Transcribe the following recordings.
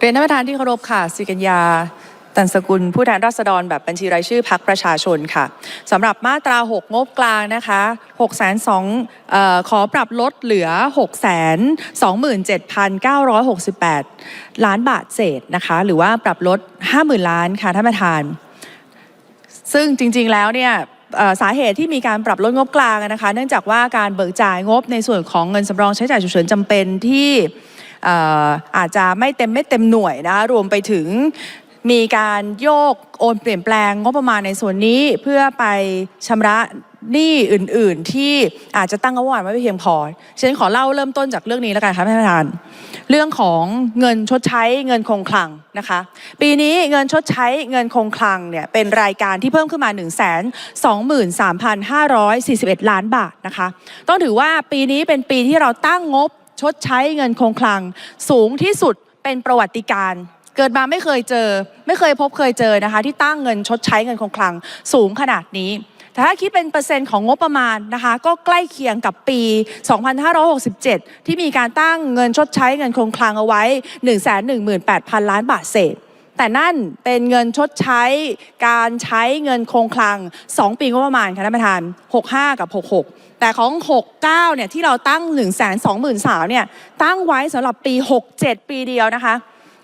เรียนท่านประธานที่เคารพค่ะสิกัญญาตันสกุลผู้แทนราษฎรแบบบัญชีรายชื่อพักประชาชนค่ะสำหรับมาตรา 6 งบกลางนะคะ6 2 0 0 0ขอปรับลดเหลือ 6 27,968 ล้านบาทเศษนะคะ หรือว่าปรับลด 50,000 ล้านค่ะท่านประธาน ซึ่งจริงๆแล้วเนี่ยสาเหตุที่มีการปรับลดงบกลางนะคะ เนื่องจากว่าการเบิกจ่ายงบในส่วนของเงินสำรองใช้จ่ายฉุกเฉินจำเป็นที่ อาจจะไม่เต็มไม่เต็มหน่วยนะคะรวมไปถึงมีการโยกโอนเปลี่ยนแปลงงบประมาณในส่วนนี้เพื่อไปชำระหนี้อื่น ๆ ที่อาจจะตั้งงบประมาณไว้ไม่เพียงพอฉันขอเล่าเริ่มต้นจากเรื่องนี้แล้วกันค่ะท่านประธาน เรื่องของเงินชดใช้เงินคงคลังนะคะ ปีนี้เงินชดใช้เงินคงคลังเนี่ยเป็นรายการที่เพิ่มขึ้นมา 1 2 3 5 4 1 ล้านบาทนะคะ ต้องถือว่าปีนี้เป็นปีที่เราตั้งงบ ชดใช้เงินคงคลัง สูงที่สุดเป็นประวัติการ เกิดมาไม่เคยเจอ ไม่เคยพบเคยเจอนะคะ ที่ตั้งเงินชดใช้เงินคงคลัง สูงขนาดนี้แต่ถ้าคิดเป็นเปอร์เซ็นต์ของงบประมาณนะคะก็ใกล้เคียงกับปี 2567 ที่มีการตั้งเงินชดใช้เงินคงคลังเอาไว้ 118,000 ล้านบาทเศษ แต่นั่นเป็นเงินชดใช้การใช้เงินคงคลัง 2 ปีงบประมาณค่ะท่านประธาน 65 กับ 66 แต่ของ 69 เนี่ยที่เราตั้ง 1 2 3 0 0 0เนี่ยตั้งไว้สำหรับปี 67 ปีเดียวนะคะ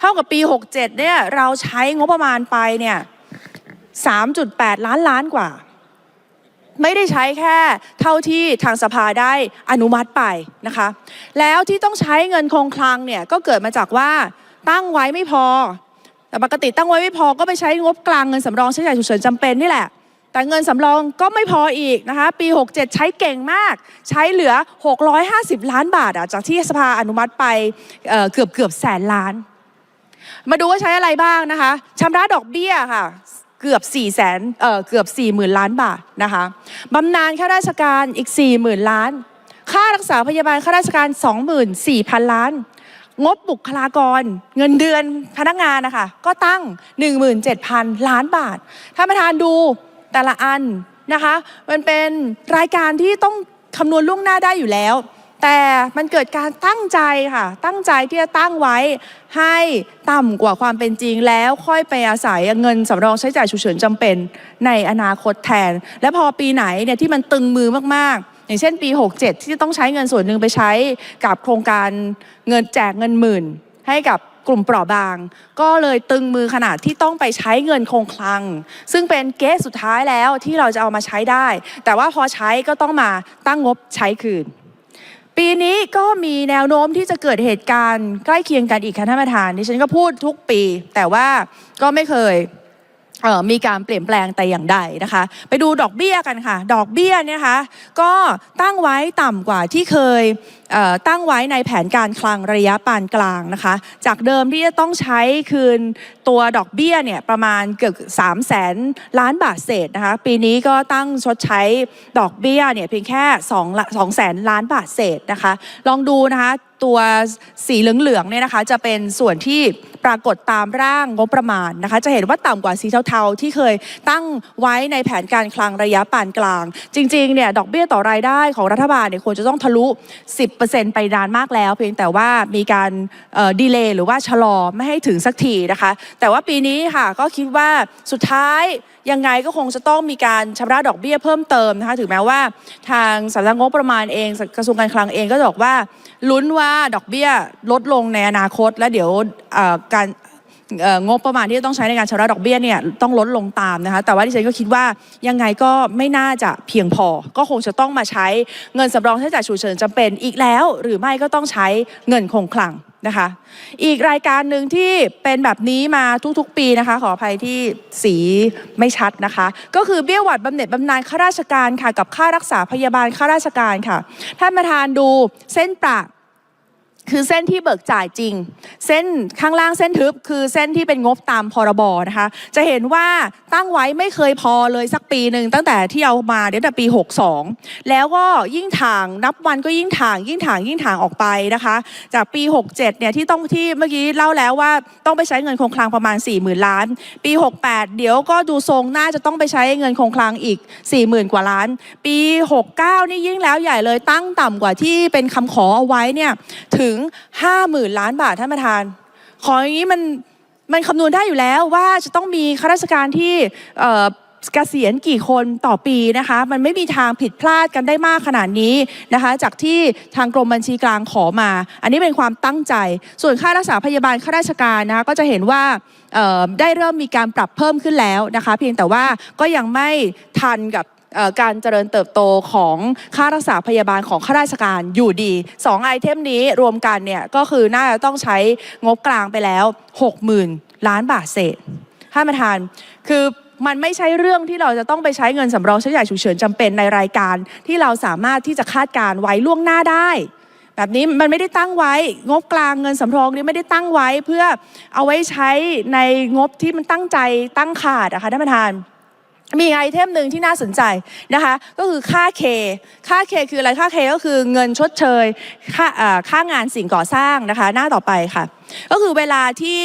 เท่ากับปี 67 เนี่ยเราใช้งบประมาณไปเนี่ย3.8 ล้านล้านกว่า ไม่ได้ใช้แค่เท่าที่ทางสภาได้อนุมัติไปนะคะ แล้วที่ต้องใช้เงินคงคลังเนี่ยก็เกิดมาจากว่าตั้งไว้ไม่พอ แต่ปกติตั้งไว้ไม่พอก็ไปใช้งบกลางเงินสำรองใช้จ่ายฉุกเฉินจำเป็นนี่แหละ แต่เงินสำรองก็ไม่พออีกนะคะ ปี 67 ใช้เก่งมาก ใช้เหลือ 650 ล้านบาทอะจากที่สภาอนุมัติไปเเกือบเกือบแสนล้าน มาดูว่าใช้อะไรบ้างนะคะชำระดอกเบี้ยค่ะเกือบ4ี่แสนเอ่อเกือบ4 0 0 0 0ล้านบาทนะคะบำนาญข้าราชการอีก4 0,000ล้าน ค่ารักษาพยาบาลข้าราชการ 24,000 ล้าน งบบุคลากร เงินเดือนพนักงานนะคะก็ตั้ง 17,000 ล้านบาทท่านประธานดูแต่ละอันนะคะ มันเป็นรายการที่ต้องคำนวณล่วงหน้าได้อยู่แล้ว แต่มันเกิดการตั้งใจค่ะ ตั้งใจที่จะตั้งไว้ให้ต่ำกว่าความเป็นจริงแล้วค่อยไปอาศัยเงินสำรองใช้จ่ายฉุกเฉินจำเป็นในอนาคตแทน และพอปีไหนเนี่ยที่มันตึงมือมากๆ อย่างเช่นปี 67 ที่ต้องใช้เงินส่วนหนึ่งไปใช้กับโครงการเงินแจกเงินหมื่น ให้กับกลุ่มเปราะบาง ก็เลยตึงมือขนาดที่ต้องไปใช้เงินคงคลัง ซึ่งเป็นเกสสุดท้ายแล้วที่เราจะเอามาใช้ได้ แต่ว่าพอใช้ก็ต้องมาตั้งงบใช้คืน ปีนี้ก็มีแนวโน้มที่จะเกิดเหตุการณ์ใกล้เคียงกันอีกค่ะท่านประธานดิฉันก็พูดทุกปี แต่ว่าก็ไม่เคย มีการเปลี่ยนแปลงแต่อย่างใดนะคะ ไปดูดอกเบี้ยกันค่ะ ดอกเบี้ยเนี่ยนะคะก็ตั้งไว้ต่ำกว่าที่เคยตั้งไว้ในแผนการคลังระยะปานกลางนะคะ จากเดิมที่จะต้องใช้คืนตัวดอกเบี้ยเนี่ยประมาณเกือบ3 0 0แสนล้านบาทเศษนะคะ ปีนี้ก็ตั้งชดใช้ดอกเบี้ยเนี่ยเพียงแค่2ละ2แสนล้านบาทเศษนะคะ ลองดูนะคะตัวสีเหลืองๆเนี่ยนะคะจะเป็นส่วนที่ปรากฏตามร่างงบประมาณนะคะ จะเห็นว่าต่ำกว่าสีเทาๆ ที่เคยตั้งไว้ในแผนการคลังระยะปานกลาง จริงๆเนี่ยดอกเบี้ยต่อรายได้ของรัฐบาลเนี่ยควรจะต้องทะลุ 10ไปนานมากแล้ว เพียงแต่ว่ามีการดีเลย์หรือว่าชะลอไม่ให้ถึงสักทีนะคะ แต่ว่าปีนี้ค่ะก็คิดว่าสุดท้ายยังไงก็คงจะต้องมีการชำระดอกเบี้ยเพิ่มเติมนะคะถึงแม้ว่าทางสำนักงบประมาณเองกระทรวงการคลังเองก็บอกว่าลุ้นว่าดอกเบี้ยลดลงในอนาคต และเดี๋ยวการ งบประมาณที่จะต้องใช้ในการชำระดอกเบี้ยเนี่ยต้องลดลงตามนะคะแต่ว่าดิฉันก็คิดว่ายังไงก็ไม่น่าจะเพียงพอ ก็คงจะต้องมาใช้เงินสำรองใช้จ่ายฉุกเฉินจำเป็นอีกแล้ว หรือไม่ก็ต้องใช้เงินคงคลังนะคะอีกรายการหนึ่งที่เป็นแบบนี้มาทุกๆ ปีนะคะ ขออภัยที่สีไม่ชัดนะคะ ก็คือเบี้ยหวัดบำเหน็จบำนาญข้าราชการค่ะ กับค่ารักษาพยาบาลข้าราชการค่ะ ท่านประธานดูเส้นประ คือเส้นที่เบิกจ่ายจริง เส้นข้างล่างเส้นทึบคือเส้นที่เป็นงบตามพรบนะคะ จะเห็นว่าตั้งไว้ไม่เคยพอเลยสักปีหนึ่งตั้งแต่ที่เอามาตั้งแต่ปี 62 แล้วก็ยิ่งถ่างนับวันก็ยิ่งถ่าง ยิ่งถ่างยิ่งถ่างออกไปนะคะ จากปี 67เนี่ยที่ต้องที่เมื่อกี้เล่าแล้วว่าต้องไปใช้เงินคงคลังประมาณ 40,000 ล้าน ปี 68 เดี๋ยวก็ดูทรงน่าจะต้องไปใช้เงินคงคลังอีก 40,000 กว่าล้าน ปี 69 นี่ยิ่งแล้วใหญ่เลยตั้งต่ำกว่าที่เป็นคำขอเอาไว้เนี่ยถึง50,000 ล้านบาทท่านประธาน ขออย่างนี้มันมันคำนวณได้อยู่แล้วว่าจะต้องมีข้าราชการที่เกษียณกี่คนต่อปีนะคะ มันไม่มีทางผิดพลาดกันได้มากขนาดนี้นะคะ จากที่ทางกรมบัญชีกลางขอมา อันนี้เป็นความตั้งใจ ส่วนค่ารักษาพยาบาลข้าราชการนะคะก็จะเห็นว่าได้เริ่มมีการปรับเพิ่มขึ้นแล้วนะคะ เพียงแต่ว่าก็ยังไม่ทันกับ การเจริญเติบโตของค่ารักษาพยาบาลของข้าราชการอยู่ดี2ไอเทมนี้รวมกันเนี่ยก็คือน่าจะต้องใช้งบกลางไปแล้ว 60,000 ล้านบาทเศษท่านประธานคือมันไม่ใช่เรื่องที่เราจะต้องไปใช้เงินสำรองใช้จ่ายฉุกเฉินจำเป็นในรายการ ที่เราสามารถที่จะคาดการณ์ไว้ล่วงหน้าได้ แบบนี้มันไม่ได้ตั้งไว้ งบกลางเงินสำรองนี้ไม่ได้ตั้งไว้เพื่อเอาไว้ใช้ในงบที่มันตั้งใจตั้งขาดนะคะท่านประธาน มีไอเทมหนึ่งที่น่าสนใจนะคะ ก็คือค่าเคค่าเคคืออะไรค่าเคก็คือเงินชดเชยค่าค่างานสิ่งก่อสร้างนะคะ หน้าต่อไปค่ะ ก็คือเวลาที่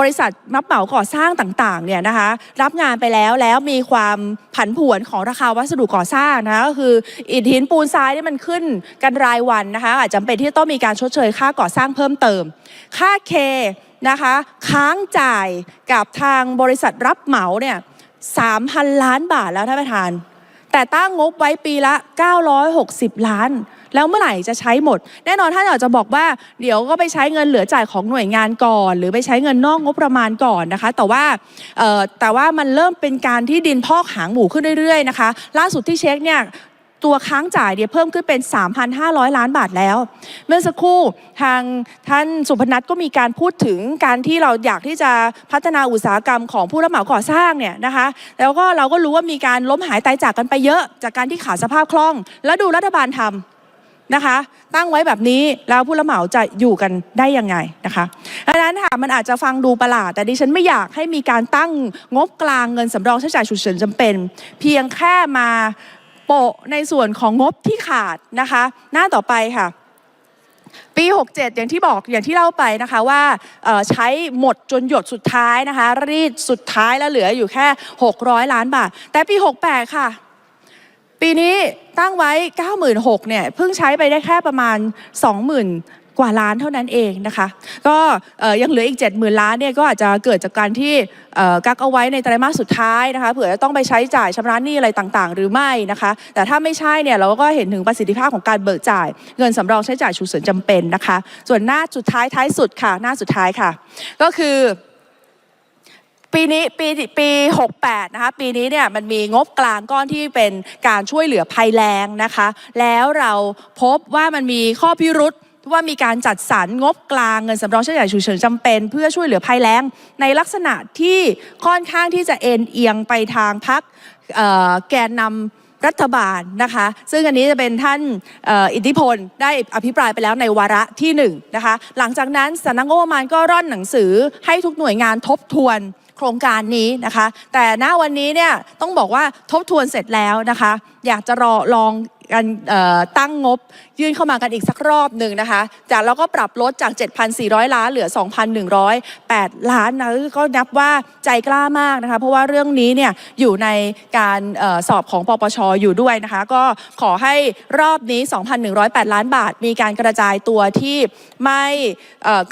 บริษัทรับเหมาก่อสร้างต่างๆเนี่ยนะคะรับงานไปแล้วแล้วมีความผันผวนของราคาวัสดุก่อสร้างนะคะก็คืออิฐหินปูนทรายที่มันขึ้นกันรายวันนะคะอาจจำเป็นที่ต้องมีการชดเชยค่าก่อสร้างเพิ่มเติม ค่าเคนะคะค้างจ่ายกับทางบริษัทรับเหมาเนี่ย 3,000 ล้านบาทแล้วท่านประธาน แต่ตั้งงบไว้ปีละ 960 ล้าน แล้วเมื่อไหร่จะใช้หมด แน่นอนท่านอาจจะบอกว่า เดี๋ยวก็ไปใช้เงินเหลือจ่ายของหน่วยงานก่อน หรือไปใช้เงินนอกงบประมาณก่อนนะคะ แต่ว่าแต่ว่ามันเริ่มเป็นการที่ดินพอกหางหมูขึ้นเรื่อยๆนะคะ ล่าสุดที่เช็คเนี่ย ตัวค้างจ่ายเนี่ยเพิ่มขึ้นเป็น 3,500 ล้านบาทแล้ว เมื่อสักครู่ทางท่านสุพนัทก็มีการพูดถึงการที่เราอยากที่จะพัฒนาอุตสาหกรรมของผู้รับเหมาก่อสร้างเนี่ยนะคะ แล้วก็เราก็รู้ว่ามีการล้มหายตายจากกันไปเยอะ จากการที่ขาดสภาพคล่อง แล้วดูรัฐบาลทำนะคะ ตั้งไว้แบบนี้แล้วผู้รับเหมาจะอยู่กันได้ยังไงนะคะดังนั้นค่ะมันอาจจะฟังดูประหลาด แต่ดิฉันไม่อยากให้มีการตั้งงบกลางเงินสำรองใช้จ่ายฉุกเฉินจำเป็น เพียงแค่มา โปะในส่วนของงบที่ขาดนะคะ หน้าต่อไปค่ะ ปี 67 อย่างที่บอกอย่างที่เล่าไปนะคะว่าใช้หมดจนหยดสุดท้ายนะคะ รีดสุดท้ายแล้วเหลืออยู่แค่ 600 ล้านบาท แต่ปี 68 ค่ะปีนี้ตั้งไว้ 96,000เนี่ยเพิ่งใช้ไปได้แค่ประมาณ 20,000 กว่าล้านเท่านั้นเองนะคะ ก็ยังเหลืออีก 70,000 ล้านเนี่ยก็อาจจะเกิดจากการที่กักเอาไว้ในไตรมาสสุดท้ายนะคะเผื่อจะต้องไปใช้จ่ายชำระหนี้อะไรต่างๆ หรือไม่นะคะ แต่ถ้าไม่ใช่เนี่ยเราก็เห็นถึงประสิทธิภาพของการเบิกจ่าย เงินสำรองใช้จ่ายฉุกเฉินจำเป็นนะคะ ส่วนหน้าสุดท้ายท้ายสุดค่ะ หน้าสุดท้ายค่ะ ก็คือปีนี้ปีปี68นะคะปีนี้เนี่ยมันมีงบกลางก้อนที่เป็นการช่วยเหลือภัยแล้งนะคะ แล้วเราพบว่ามันมีข้อพิรุษ ว่ามีการจัดสรรงบกลางเงินสำรองใช้จ่ายฉุกเฉินจำเป็น เพื่อช่วยเหลือภัยแล้ง ในลักษณะที่ค่อนข้างที่จะเอ็นเอียงไปทางพักแกนนำรัฐบาลนะคะ ซึ่งอันนี้จะเป็นท่านอ,อ,อิทธิพลได้อภิปรายไปแล้วในวาระที่หนึ่งนะคะหลังจากนั้นสำนักงบประมาณก็ร่อนหนังสือให้ทุกหน่วยงานทบทวนโครงการนี้นะคะ แต่ณวันนี้เนี่ยต้องบอกว่าทบทวนเสร็จแล้วนะคะ อยากจะรอลอง กันเอ่อตั้งงบยื่นเข้ามากันอีกสักรอบหนึ่งนะคะ จากแล้วก็ปรับลดจาก 7,400 ล้านเหลือ 2,108 ล้านนะก็นับว่าใจกล้ามากนะคะ เพราะว่าเรื่องนี้เนี่ยอยู่ในการออสอบของปปชอยู่ด้วยนะคะ ก็ขอให้รอบนี้ 2,108 ล้านบาท มีการกระจายตัวที่ไม่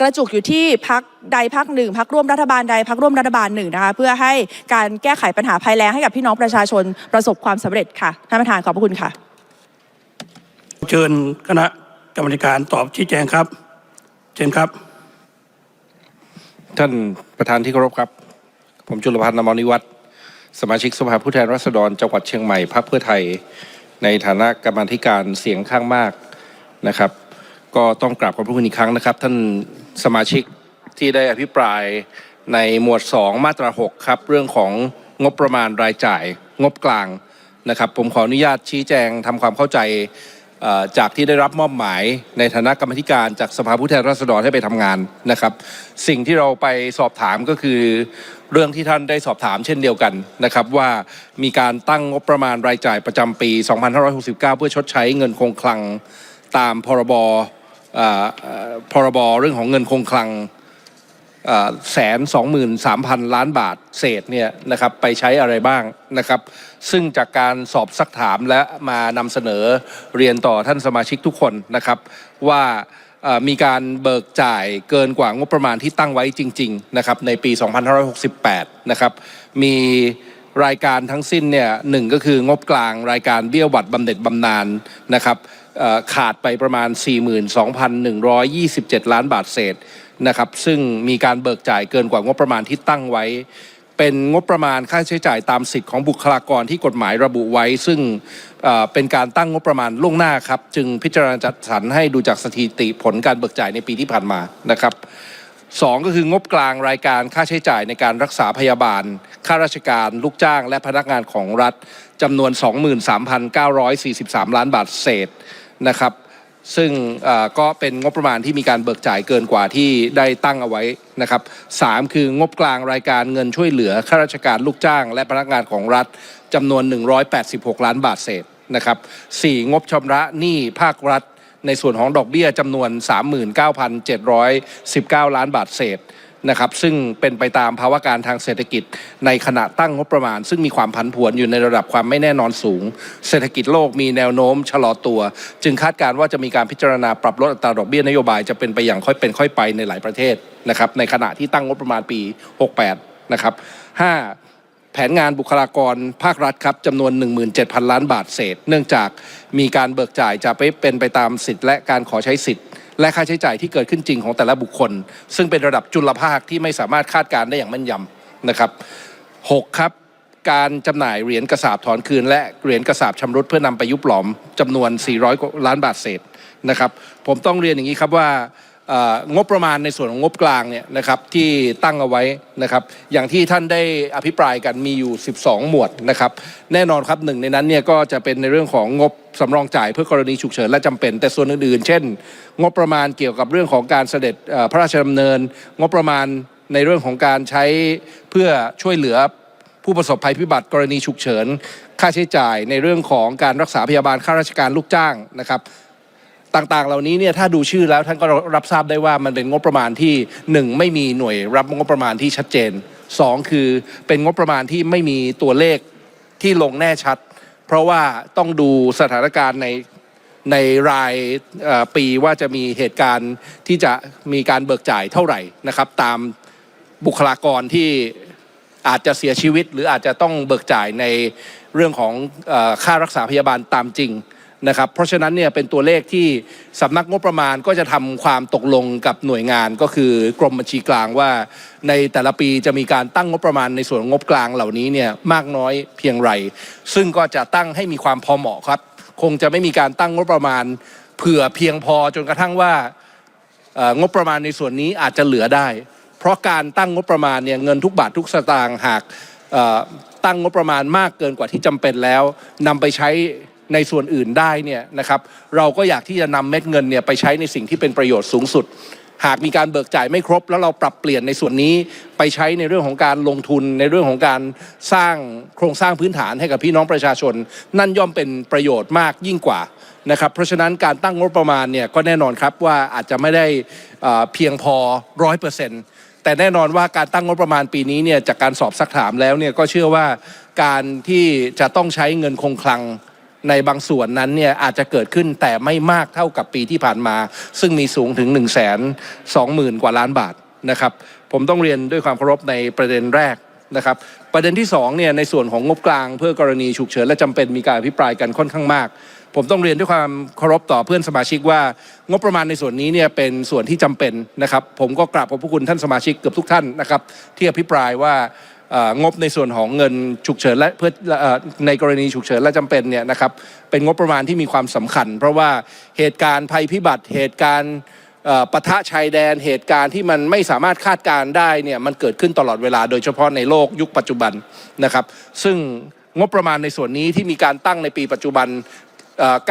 กระจุกอยู่ที่พักใดพักหนึ่งพักร่วมรัฐบาลใดพักร่วมรัฐบาลหนึ่งนะคะ เพื่อให้การแก้ไขปัญหาภัยแล้งให้กับพี่น้องประชาชนประสบความสำเร็จค่ะท่านประธานขอบพระคุณค่ะ เชิญคณะกรรมการตอบชี้แจงครับ เชิญครับ ท่านประธานที่เคารพครับ ผมจุลพันธ์นมอนิวัฒน์สมาชิกสภาผู้แทนราษฎรจังหวัดเชียงใหม่พรรคเพื่อไทย ในฐานะกรรมธิการเสียงข้างมากนะครับ ก็ต้องกราบขอบพระคุณอีกครั้งนะครับ ท่านสมาชิกที่ได้อภิปรายในหมวด 2 มาตรา 6 ครับ เรื่องของงบประมาณรายจ่ายงบกลางนะครับ ผมขออนุญาตชี้แจงทำความเข้าใจ จากที่ได้รับมอบหมายในฐานะกรรมธิการจากสภาผู้แทนราษฎรให้ไปทำงานนะครับ สิ่งที่เราไปสอบถามก็คือเรื่องที่ท่านได้สอบถามเช่นเดียวกันนะครับว่ามีการตั้งงบประมาณรายจ่ายประจำปี 2569 เพื่อชดใช้เงินคงคลังตามพรบพรบเรื่องของเงินคงคลัง แสนสองหมื่นสามพันล้านบาทเศษเนี่ยนะครับไปใช้อะไรบ้างนะครับ ซึ่งจากการสอบซักถามและมานำเสนอเรียนต่อท่านสมาชิกทุกคนนะครับว่ามีการเบิกจ่ายเกินกว่างบประมาณที่ตั้งไว้จริงๆนะครับในปี 2568 นะครับ มีรายการทั้งสิ้นเนี่ยหนึ่งก็คืองบกลางรายการเบี้ยหวัดบำเหน็จบำนาญนะครับขาดไปประมาณ 42,127 ล้านบาทเศษ นะครับซึ่งมีการเบิกจ่ายเกินกว่างบประมาณที่ตั้งไว้ เป็นงบประมาณค่าใช้จ่ายตามสิทธิ์ของบุคลากรที่กฎหมายระบุไว้ ซึ่งเป็นการตั้งงบประมาณล่วงหน้าครับ จึงพิจารณาจัดสรรให้ดูจากสถิติผลการเบิกจ่ายในปีที่ผ่านมานะครับสองก็คืองบกลางรายการค่าใช้จ่ายในการรักษาพยาบาลข้าราชการ ลูกจ้าง และพนักงานของรัฐจำนวน 23,943 ล้านบาทเศษนะครับ ซึ่งก็เป็นงบประมาณที่มีการเบิกจ่ายเกินกว่าที่ได้ตั้งเอาไว้นะครับสามคืองบกลางรายการเงินช่วยเหลือข้าราชการลูกจ้าง และพนักงานของรัฐจำนวน 186 ล้านบาทเศษนะครับสี่งบชำระหนี้ภาครัฐ ในส่วนของดอกเบี้ยจำนวน 39,719 ล้านบาทเศษ นะครับซึ่งเป็นไปตามภาวะการทางเศรษฐกิจในขณะตั้งงบประมาณ ซึ่งมีความผันผวนอยู่ในระดับความไม่แน่นอนสูง เศรษฐกิจโลกมีแนวโน้มชะลอตัว จึงคาดการณ์ว่าจะมีการพิจารณาปรับลดอัตราดอกเบี้ยนโยบายจะเป็นไปอย่างค่อยเป็นค่อยไปในหลายประเทศนะครับในขณะที่ตั้งงบประมาณปี 68 นะครับ 5. แผนงานบุคลากรภาครัฐครับจำนวน 17,000 ล้านบาทเศษ เนื่องจากมีการเบิกจ่ายจะไปเป็นไปตามสิทธิ์และการขอใช้สิทธิ์ และค่าใช้จ่ายที่เกิดขึ้นจริงของแต่ละบุคคล ซึ่งเป็นระดับจุลภาคที่ไม่สามารถคาดการได้อย่างแม่นยำนะครับ 6. ครับการจำหน่ายเหรียญกระสาบถอนคืน และเหรียญกระสาบชำรุดเพื่อนำไปยุบหลอมจำนวน 400 ล้านบาทเศษนะครับ ผมต้องเรียนอย่างนี้ครับว่า งบประมาณในส่วนของงบกลางเนี่ยนะครับที่ตั้งเอาไว้นะครับ อย่างที่ท่านได้อภิปรายกันมีอยู่ 12 หมวดนะครับ แน่นอนครับหนึ่งในนั้นเนี่ยก็จะเป็นในเรื่องของงบสำรองจ่ายเพื่อกรณีฉุกเฉินและจำเป็น แต่ส่วนอื่นๆ เช่น งบประมาณเกี่ยวกับเรื่องของการเสด็จพระราชดำเนิน งบประมาณในเรื่องของการใช้เพื่อช่วยเหลือผู้ประสบภัยพิบัติกรณีฉุกเฉิน ค่าใช้จ่ายในเรื่องของการรักษาพยาบาลข้าราชการลูกจ้างนะครับ ต่างๆ เหล่านี้เนี่ยถ้าดูชื่อแล้วท่านก็รับทราบได้ว่ามันเป็นงบประมาณที่หนึ่งไม่มีหน่วยรับงบประมาณที่ชัดเจนสองคือเป็นงบประมาณที่ไม่มีตัวเลขที่ลงแน่ชัด เพราะว่าต้องดูสถานการณ์ในในรายปีว่าจะมีเหตุการณ์ที่จะมีการเบิกจ่ายเท่าไหร่นะครับ ตามบุคลากรที่อาจจะเสียชีวิต หรืออาจจะต้องเบิกจ่ายในเรื่องของอค่ารักษาพยาบาลตามจริง นะครับเพราะฉะนั้นเนี่ยเป็นตัวเลขที่สำนักงบประมาณก็จะทำความตกลงกับหน่วยงานก็คือกรมบัญชีกลางว่า ในแต่ละปีจะมีการตั้งงบประมาณในส่วนงบกลางเหล่านี้เนี่ยมากน้อยเพียงไร ซึ่งก็จะตั้งให้มีความพอเหมาะครับ คงจะไม่มีการตั้งงบประมาณเผื่อเพียงพอจนกระทั่งว่างบประมาณในส่วนนี้อาจจะเหลือได้ เพราะการตั้งงบประมาณเนี่ยเงินทุกบาททุกสตางค์หากตั้งงบประมาณมากเกินกว่าที่จำเป็นแล้วนำไปใช้ ในส่วนอื่นได้เนี่ยนะครับเราก็อยากที่จะนำเม็ดเงินเนี่ยไปใช้ในสิ่งที่เป็นประโยชน์สูงสุด หากมีการเบิกจ่ายไม่ครบ แล้วเราปรับเปลี่ยนในส่วนนี้ไปใช้ในเรื่องของการลงทุนในเรื่องของการสร้างโครงสร้างพื้นฐานให้กับพี่น้องประชาชน นั่นย่อมเป็นประโยชน์มากยิ่งกว่านะครับเพราะฉะนั้นการตั้งงบประมาณเนี่ยก็แน่นอนครับว่าอาจจะไม่ได้เอ่อเพียงพอร้อยเปอร์เซ็นต์แต่แน่นอนว่าการตั้งงบประมาณปีนี้เนี่ยจากการสอบสักถามแล้วเนี่ยก็เชื่อว่าการที่จะต้องใช้เงินคงคลัง ในบางส่วนนั้นเนี่ยอาจจะเกิดขึ้นแต่ไม่มากเท่ากับปีที่ผ่านมา ซึ่งมีสูงถึง1 2 0 0 0 0กว่าล้านบาทนะครับ ผมต้องเรียนด้วยความเคารพในประเด็นแรกนะครับประเด็นที่2เนี่ยในส่วนของงบกลางเพื่อกรณีฉุกเฉินและจำเป็นมีการอภิปรายกันค่อนข้างมาก ผมต้องเรียนด้วยความเคารพต่อเพื่อนสมาชิกว่างบประมาณในส่วนนี้เนี่ยเป็นส่วนที่จำเป็นนะครับ ผมก็กราบขอบพระคุณท่านสมาชิกเกือบทุกท่านนะครับที่อภิปรายว่า งบในส่วนของเงินฉุกเฉินและเพื่อในกรณีฉุกเฉินและจำเป็นเนี่ยนะครับเป็นงบประมาณที่มีความสำคัญ เพราะว่าเหตุการณ์ภัยพิบัติเหตุการณ์ปะทะชายแดนเหตุการณ์ที่มันไม่สามารถคาดการได้เนี่ยมันเกิดขึ้นตลอดเวลาโดยเฉพาะในโลกยุคปัจจุบันนะครับ ซึ่งงบประมาณในส่วนนี้ที่มีการตั้งในปีปัจจุบัน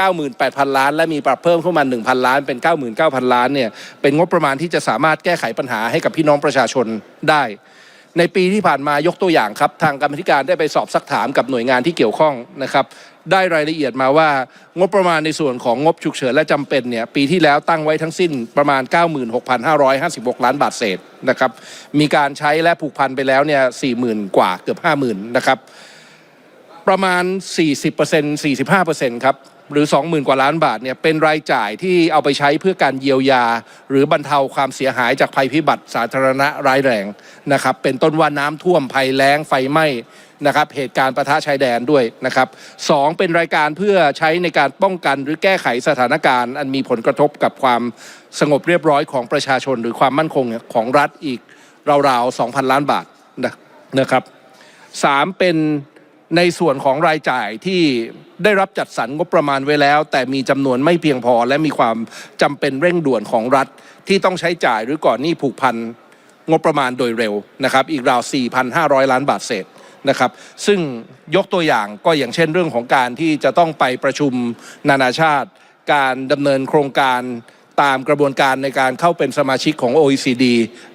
98,000 ล้าน และมีปรับเพิ่มเข้ามา 1,000 ล้าน เป็น 99,000 ล้านเนี่ยเป็นงบประมาณที่จะสามารถแก้ไขปัญหาให้กับพี่น้องประชาชนได้ ในปีที่ผ่านมายกตัวอย่างครับ ทางกรรมธิการได้ไปสอบสักถามกับหน่วยงานที่เกี่ยวข้องนะครับได้รายละเอียดมาว่างบประมาณในส่วนของงบฉุกเฉินและจำเป็นเนี่ยปีที่แล้วตั้งไว้ทั้งสิ้นประมาณ 96,556 ล้านบาทเศษนะครับมีการใช้และผูกพันไปแล้วเนี่ย40,000 กว่าเกือบ 50,000 นะครับ ประมาณ 40% 45%ครับ หรือ 20,000 กว่าล้านบาทเนี่ยเป็นรายจ่ายที่เอาไปใช้เพื่อการเยียวยา หรือบรรเทาความเสียหายจากภัยพิบัติสาธารณะร้ายแรงนะครับเป็นต้นว่าน้ำท่วมภัยแล้งไฟไหม้นะครับเหตุการณ์ประทะชายแดนด้วยนะครับสองเป็นรายการเพื่อใช้ในการป้องกันหรือแก้ไขสถานการณ์ อันมีผลกระทบกับความสงบเรียบร้อยของประชาชน หรือความมั่นคงของรัฐอีกราวๆ2,000 ล้านบาทนะนะครับสามเป็น ในส่วนของรายจ่ายที่ได้รับจัดสรรงบประมาณไว้แล้ว แต่มีจำนวนไม่เพียงพอ และมีความจำเป็นเร่งด่วนของรัฐ ที่ต้องใช้จ่ายหรือก่อนหนี้ผูกพันงบประมาณโดยเร็วนะครับ อีกราว 4,500 ล้านบาทเศษนะครับ ซึ่งยกตัวอย่างก็อย่างเช่นเรื่องของการที่จะต้องไปประชุมนานาชาติ การดำเนินโครงการ ตามกระบวนการในการเข้าเป็นสมาชิกของ OECD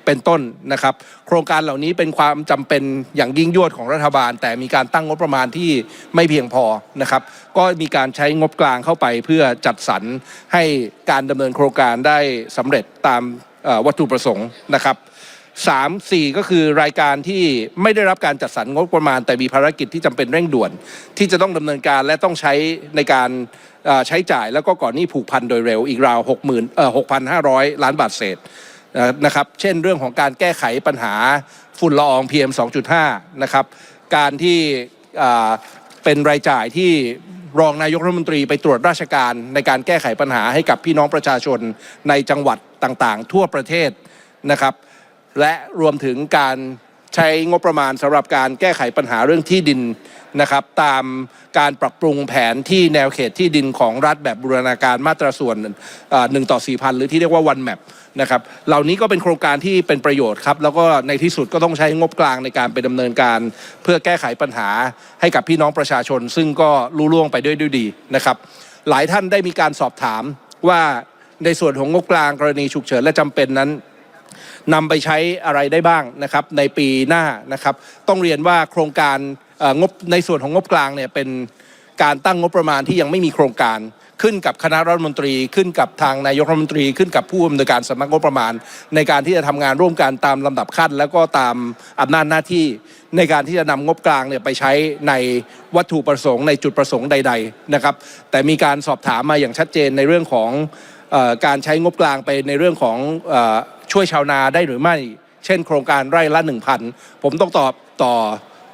เป็นต้นนะครับ โครงการเหล่านี้เป็นความจำเป็นอย่างยิ่งยวดของรัฐบาล แต่มีการตั้งงบประมาณที่ไม่เพียงพอนะครับ ก็มีการใช้งบกลางเข้าไปเพื่อจัดสรรให้การดำเนินโครงการได้สำเร็จตามวัตถุประสงค์นะครับ สามสี่ก็คือรายการที่ไม่ได้รับการจัดสรรงบประมาณ แต่มีภารกิจที่จำเป็นเร่งด่วน ที่จะต้องดำเนินการและต้องใช้ในการใช้จ่ายแล้วก็ก่อนหนี้ผูกพันโดยเร็วอีกราว6 0 0 0 0เอ่อ6,500 ล้านบาทเศษนะครับเช่นเรื่องของการแก้ไขปัญหาฝุ่นละออง PM 2.5 นะครับการที่เป็นรายจ่ายที่รองนายกรัฐมนตรีไปตรวจราชการในการแก้ไขปัญหาให้กับพี่น้องประชาชนในจังหวัดต่างๆ ทั่วประเทศนะครับ และรวมถึงการใช้งบประมาณสำหรับการแก้ไขปัญหาเรื่องที่ดินนะครับ ตามการปรับปรุงแผนที่แนวเขตที่ดินของรัฐแบบบูรณาการมาตราส่วนหนึ่งต่อสี่พันหรือที่เรียกว่า one map นะครับเหล่านี้ก็เป็นโครงการที่เป็นประโยชน์ครับ แล้วก็ในที่สุดก็ต้องใช้งบกลางในการไปดำเนินการ เพื่อแก้ไขปัญหาให้กับพี่น้องประชาชน ซึ่งก็ลุล่วงไปด้วยด้วยดีนะครับ หลายท่านได้มีการสอบถามว่าในส่วนของงบกลางกรณีฉุกเฉินและจำเป็นนั้น นำไปใช้อะไรได้บ้างนะครับในปีหน้านะครับ ต้องเรียนว่าโครงการงบในส่วนของงบกลางเนี่ยเป็นการตั้งงบประมาณที่ยังไม่มีโครงการขึ้นกับคณะรัฐมนตรีขึ้นกับทางนายกรัฐมนตรีขึ้นกับผู้อำนวยการสำนักงบประมาณ ในการที่จะทำงานร่วมกันตามลำดับขั้น แล้วก็ตามอำนาจหน้าที่ในการที่จะนำงบกลางเนี่ยไปใช้ในวัตถุประสงค์ในจุดประสงค์ใด ๆนะครับ แต่มีการสอบถามมาอย่างชัดเจนในเรื่องของการใช้งบกลางไปในเรื่องของ ช่วยชาวนาได้หรือไม่ เช่น โครงการไร่ละ1,000ผมต้องตอบต่อ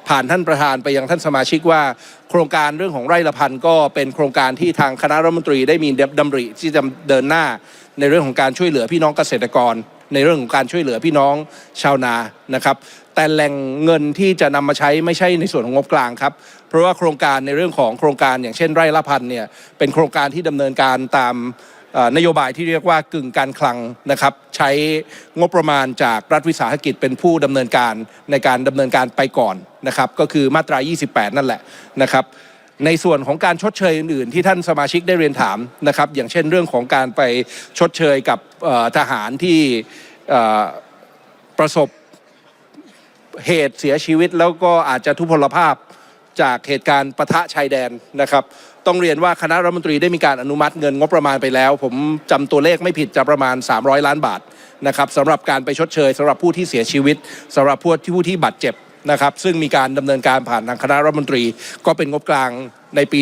ผ่านท่านประธานไปยังท่านสมาชิกว่า โครงการเรื่องของไร่ละพันก็เป็นโครงการที่ทางคณะรัฐมนตรีได้มีดำริที่จะเดินหน้าในเรื่องของการช่วยเหลือพี่น้องเกษตรกร ในเรื่องของการช่วยเหลือพี่น้องชาวนานะครับ แต่แหล่งเงินที่จะนำมาใช้ไม่ใช่ในส่วนของงบกลางครับ เพราะว่าโครงการในเรื่องของโครงการอย่างเช่นไร่ละพันเนี่ยเป็นโครงการที่ดำเนินการตาม นโยบายที่เรียกว่ากึ่งการคลังนะครับ ใช้งบประมาณจากรัฐวิสาหกิจเป็นผู้ดำเนินการในการดำเนินการไปก่อนนะครับ ก็คือมาตรา 28 นั่นแหละนะครับในส่วนของการชดเชยอื่นๆ ที่ท่านสมาชิกได้เรียนถามนะครับ อย่างเช่นเรื่องของการไปชดเชยกับทหารที่ประสบเหตุเสียชีวิต แล้วก็อาจจะทุพพลภาพจากเหตุการณ์ปะทะชายแดนนะครับ ต้องเรียนว่าคณะรัฐมนตรีได้มีการอนุมัติเงินงบประมาณไปแล้ว ผมจำตัวเลขไม่ผิดจะประมาณ 300 ล้านบาทนะครับสำหรับการไปชดเชยสำหรับผู้ที่เสียชีวิตสำหรับผู้ที่ผู้ที่บาดเจ็บนะครับซึ่งมีการดำเนินการผ่านทางคณะรัฐมนตรี ก็เป็นงบกลางในปี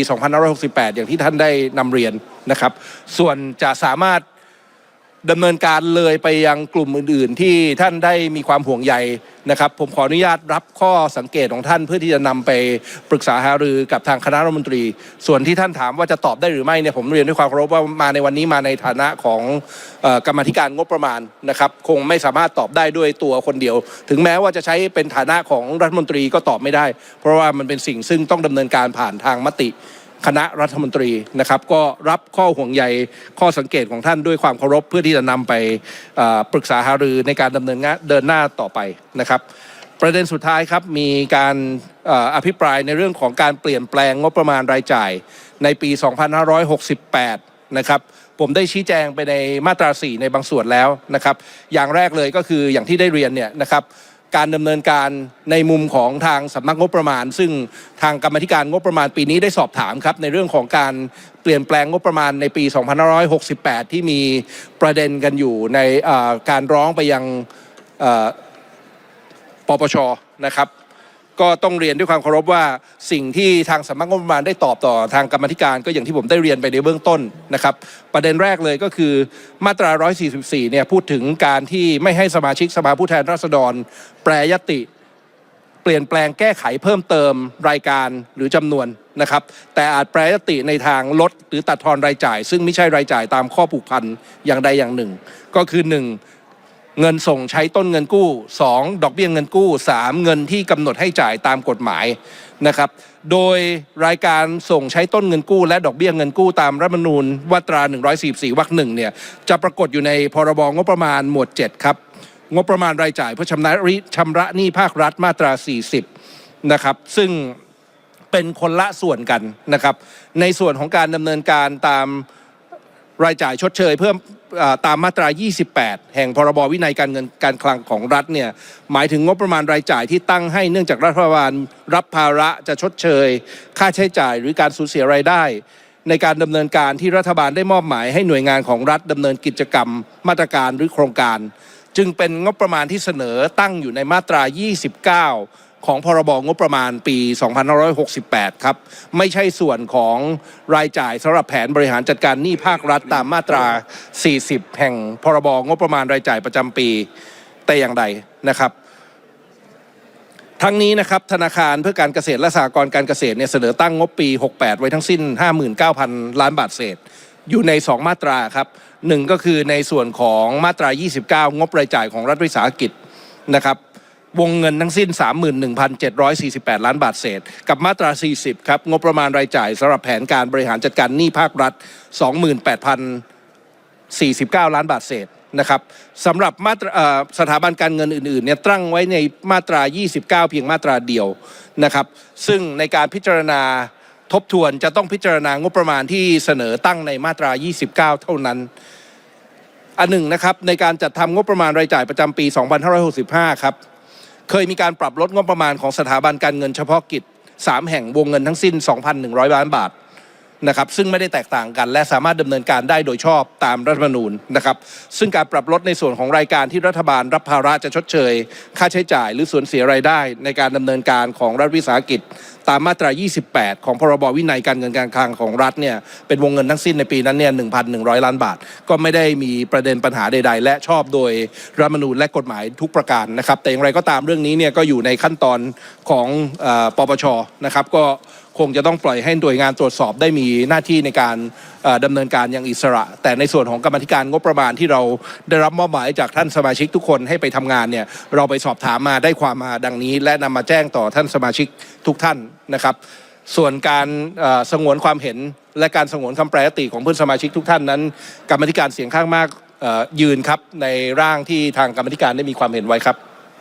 2568 อย่างที่ท่านได้นำเรียนนะครับ ส่วนจะสามารถ ดำเนินการเลยไปยังกลุ่มอื่น ๆ ที่ท่านได้มีความห่วงใยนะครับ ผมขออนุญาตรับข้อสังเกตของท่านเพื่อที่จะนำไปปรึกษาหารือกับทางคณะรัฐมนตรี ส่วนที่ท่านถามว่าจะตอบได้หรือไม่เนี่ยผมเรียนด้วยความเคารพว่ามาในวันนี้มาในฐานะของออกรรมธิการงบประมาณนะครับ คงไม่สามารถตอบได้ด้วยตัวคนเดียว ถึงแม้ว่าจะใช้เป็นฐานะของรัฐมนตรีก็ตอบไม่ได้ เพราะว่ามันเป็นสิ่งซึ่งต้องดำเนินการผ่านทางมติ คณะรัฐมนตรีนะครับ ก็รับข้อห่วงใยข้อสังเกตของท่านด้วยความเคารพเพื่อที่จะนำไปปรึกษาหารือในการดำเนินงานเดินหน้าต่อไปนะครับ ประเด็นสุดท้ายครับมีการอภิปรายในเรื่องของการเปลี่ยนแปลงงบประมาณรายจ่ายในปี 2568 นะครับผมได้ชี้แจงไปในมาตรา 4 ในบางส่วนแล้วนะครับ อย่างแรกเลยก็คืออย่างที่ได้เรียนเนี่ยนะครับ การดำเนินการในมุมของทางสำนักงบประมาณ ซึ่งทางกรรมธิการงบประมาณปีนี้ได้สอบถามครับในเรื่องของการเปลี่ยนแปลงงบประมาณในปี 2568 ที่มีประเด็นกันอยู่ในการร้องไปยังปปชนะครับ ก็ต้องเรียนด้วยความเคารพว่าสิ่งที่ทางสำนักงบประมาณได้ตอบต่อทางกรรมธิการก็อย่างที่ผมได้เรียนไปในเบื้องต้นนะครับ ประเด็นแรกเลยก็คือมาตรา 144 เนี่ยพูดถึงการที่ไม่ให้สมาชิกสภาผู้แทนราษฎร แปรยติ เปลี่ยนแปลงแก้ไขเพิ่มเติมรายการหรือจำนวนนะครับ แต่อาจแปรยติในทางลดหรือตัดทอนรายจ่าย ซึ่งไม่ใช่รายจ่ายตามข้อผูกพันอย่างใดอย่างหนึ่ง ก็คือ 1. เงินส่งใช้ต้นเงินกู้ 2. ดอกเบี้ยเงินกู้ 3. เงินที่กำหนดให้จ่ายตามกฎหมายนะครับ โดยรายการส่งใช้ต้นเงินกู้ และดอกเบี้ยเงินกู้ตามรัฐมนูญมาตรา 144วรรคหนึ่งเนี่ยจะปรากฏอยู่ในพรบงบประมาณหมวด 7 ครับ งบประมาณรายจ่ายเพื่อชำระริชำระหนี้ภาครัฐมาตรา 40 นะครับ ซึ่งเป็นคนละส่วนกันนะครับ ในส่วนของการดำเนินการตามรายจ่ายชดเชย เพิ่มอ่าตามมาตรา 28 แห่งพรบวินัยการเงินการคลังของรัฐเนี่ยหมายถึงงบประมาณรายจ่ายที่ตั้งให้เนื่องจากรัฐบาลรับภาระจะชดเชย ค่าใช้จ่ายหรือการสูญเสียรายได้ ในการดำเนินการที่รัฐบาลได้มอบหมายให้หน่วยงานของรัฐดำเนินกิจกรรม มาตรการหรือโครงการ จึงเป็นงบประมาณที่เสนอตั้งอยู่ในมาตรา 29 ของพรบงบประมาณปี 2568 ครับ ไม่ใช่ส่วนของรายจ่ายสำหรับแผนบริหารจัดการหนี้ภาครัฐตามมาตรา 40 แห่งพรบงบประมาณรายจ่ายประจำปีแต่อย่างใดนะครับทั้งนี้นะครับธนาคารเพื่อการเกษตรและสหกรณ์การเกษตรเนี่ยเสนอตั้งงบปี 68 ไว้ทั้งสิ้น 59,000 ล้านบาทเศษ อยู่ใน 2 มาตราครับหนึ่งก็คือในส่วนของมาตรา 29 งบรายจ่ายของรัฐวิสาหกิจนะครับ วงเงินทั้งสิ้น 31,748 ล้านบาทเศษ กับมาตรา 40 ครับ งบประมาณรายจ่ายสำหรับแผนการบริหารจัดการหนี้ภาครัฐ 28,049 ล้านบาทเศษนะครับสำหรับมาตราสถาบันการเงินอื่นๆเนี่ยตั้งไว้ในมาตรา 29 เพียงมาตราเดียวนะครับซึ่งในการพิจารณาทบทวนจะต้องพิจารณางบประมาณที่เสนอตั้งในมาตรา 29 เท่านั้น อันหนึ่งนะครับในการจัดทำงบประมาณรายจ่ายประจำปี 2565 ครับ เคยมีการปรับลดงบประมาณของสถาบันการเงินเฉพาะกิจ 3 แห่งวงเงินทั้งสิ้น 2,100 ล้านบาท นะครับซึ่งไม่ได้แตกต่างกัน และสามารถดำเนินการได้โดยชอบตามรัฐธรรมนูญนะครับซึ่งการปรับลดในส่วนของรายการที่รัฐบาลรับภาระจะชดเชย ค่าใช้จ่ายหรือสูญเสียรายได้ ในการดำเนินการของรัฐวิสาหกิจ ตามมาตรา 28 ของพรบวินัยการเงินการคลังของรัฐเนี่ยเป็นวงเงินทั้งสิ้นในปีนั้นเนี่ย 1,100 ล้านบาท ก็ไม่ได้มีประเด็นปัญหาใด ๆ และชอบโดยรัฐมนูญและกฎหมายทุกประการนะครับแต่อย่างไรก็ตามเรื่องนี้เนี่ยก็อยู่ในขั้นตอนของอปปชนะครับก็ คงจะต้องปล่อยให้หน่วยงานตรวจสอบได้มีหน้าที่ในการเอ่อดำเนินการอย่างอิสระ แต่ในส่วนของกรรมธิการงบประมาณที่เราได้รับมอบหมายจากท่านสมาชิกทุกคนให้ไปทำงานเนี่ยเราไปสอบถามมาได้ความมาดังนี้ และนำมาแจ้งต่อท่านสมาชิกทุกท่านนะครับ ส่วนการสงวนความเห็นและการสงวนคำแปรยติของเพื่อนสมาชิกทุกท่านนั้น กรรมธิการเสียงข้างมากยืนครับในร่างที่ทางกรรมธิการได้มีความเห็นไว้ครับ